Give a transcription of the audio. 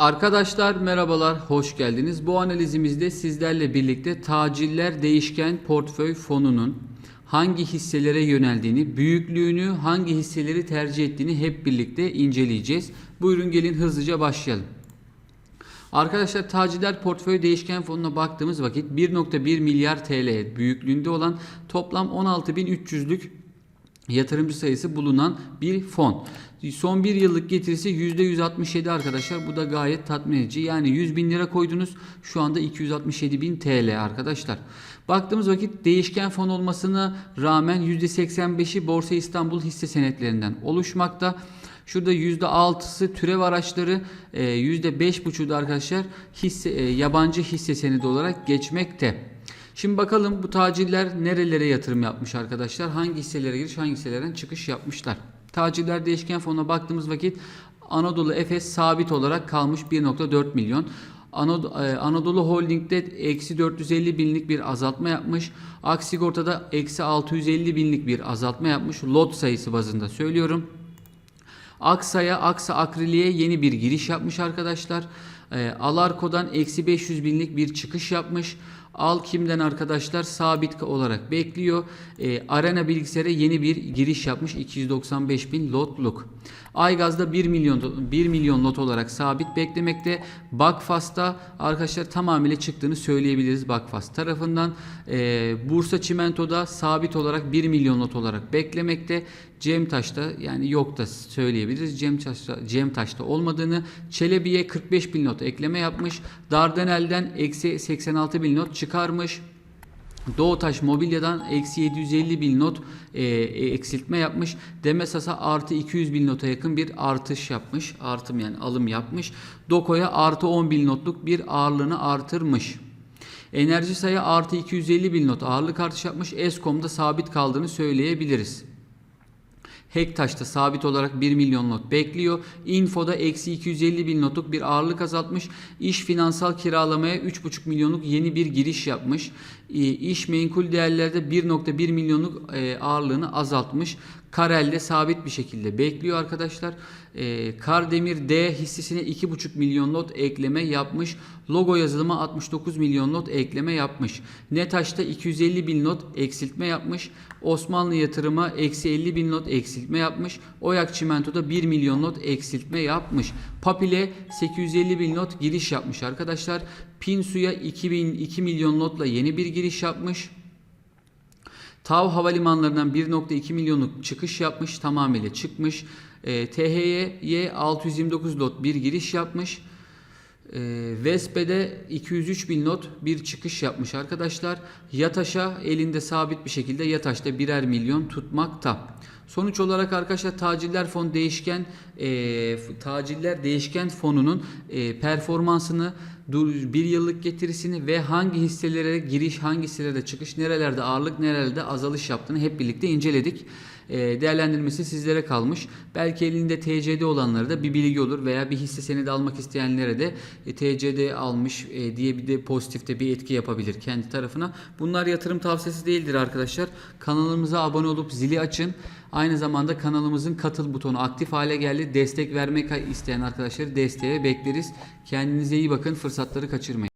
Arkadaşlar merhabalar, hoş geldiniz. Bu analizimizde sizlerle birlikte taciller değişken portföy fonunun hangi hisselere yöneldiğini, büyüklüğünü, hangi hisseleri tercih ettiğini hep birlikte inceleyeceğiz. Buyurun gelin hızlıca başlayalım. Arkadaşlar taciller portföy değişken fonuna baktığımız vakit 1.1 milyar TL büyüklüğünde olan toplam 16.300'lük yatırımcı sayısı bulunan bir fon. Son bir yıllık getirisi %167 arkadaşlar. Bu da gayet tatmin edici. Yani 100 bin lira koydunuz. Şu anda 267 bin TL arkadaşlar. Baktığımız vakit değişken fon olmasına rağmen %85'i Borsa İstanbul hisse senetlerinden oluşmakta. Şurada %6'sı türev araçları, %5,5'u da arkadaşlar hisse, e, yabancı hisse senedi olarak geçmekte. Şimdi bakalım bu taciller nerelere yatırım yapmış arkadaşlar? Hangi hisselere giriş, hangi hisselerden çıkış yapmışlar? Taciller değişken fonuna baktığımız vakit Anadolu Efes sabit olarak kalmış 1.4 milyon. Anadolu, e, Anadolu Holding'de eksi 450 binlik bir azaltma yapmış. Aksigorta'da eksi 650 binlik bir azaltma yapmış. Lot sayısı bazında söylüyorum. Aksa'ya, Aksa Akrili'ye yeni bir giriş yapmış arkadaşlar. E, Alarko'dan eksi 500 binlik bir çıkış yapmış. Alkim'den arkadaşlar sabit olarak bekliyor. E, Arena bilgisayara yeni bir giriş yapmış 295 bin lotluk. Aygaz'da 1 milyon 1 milyon lot olarak sabit beklemekte. Bakfas'ta arkadaşlar tamamıyla çıktığını söyleyebiliriz Bakfas tarafından. E, Bursa Çimento'da sabit olarak 1 milyon lot olarak beklemekte. Cemtaş'ta yani yok da söyleyebiliriz. Cemtaş'ta, Cemtaş'ta olmadığını. Çelebi'ye 45 bin not ekleme yapmış. Dardanel'den eksi 86 bin not çıkarmış. Doğutaş Mobilya'dan eksi 750 bin not e, eksiltme yapmış. Demesas'a artı 200 bin nota yakın bir artış yapmış. Artım yani alım yapmış. Doko'ya artı 10 bin notluk bir ağırlığını artırmış. Enerji sayı artı 250 bin not ağırlık artış yapmış. Eskom'da sabit kaldığını söyleyebiliriz. Hektaş'ta sabit olarak 1 milyon not bekliyor. Info'da eksi 250 bin notluk bir ağırlık azaltmış. İş finansal kiralamaya 3,5 milyonluk yeni bir giriş yapmış. İş menkul değerlerde 1.1 milyonluk e, ağırlığını azaltmış. Karel'de sabit bir şekilde bekliyor arkadaşlar. E, Kardemir D hissesine 2,5 milyon not ekleme yapmış. Logo yazılıma 69 milyon not ekleme yapmış. Netaş'ta 250 bin not eksiltme yapmış. Osmanlı yatırıma eksi 50 bin not eksiltme yapmış. Oyak Çimento'da 1 milyon not eksiltme yapmış. Papile 850 bin not giriş yapmış arkadaşlar. Pinsu'ya 2000, 2 milyon notla yeni bir giriş yapmış. TAV havalimanlarından 1.2 milyonluk çıkış yapmış. Tamamıyla çıkmış. E, THY'ye 629 lot bir giriş yapmış. E, Vespe'de 203 bin not bir çıkış yapmış arkadaşlar. Yataş'a elinde sabit bir şekilde Yataş'ta birer milyon tutmakta. Sonuç olarak arkadaşlar taciller fon değişken e, taciller değişken fonunun e, performansını bir yıllık getirisini ve hangi hisselere giriş hangi hisselere çıkış nerelerde ağırlık nerelerde azalış yaptığını hep birlikte inceledik. E, değerlendirmesi sizlere kalmış. Belki elinde TCD olanlara da bir bilgi olur veya bir hisse senedi almak isteyenlere de e, TCD almış e, diye bir de pozitifte bir etki yapabilir kendi tarafına. Bunlar yatırım tavsiyesi değildir arkadaşlar. Kanalımıza abone olup zili açın. Aynı zamanda kanalımızın katıl butonu aktif hale geldi. Destek vermek isteyen arkadaşları desteğe bekleriz. Kendinize iyi bakın. Fırsatları kaçırmayın.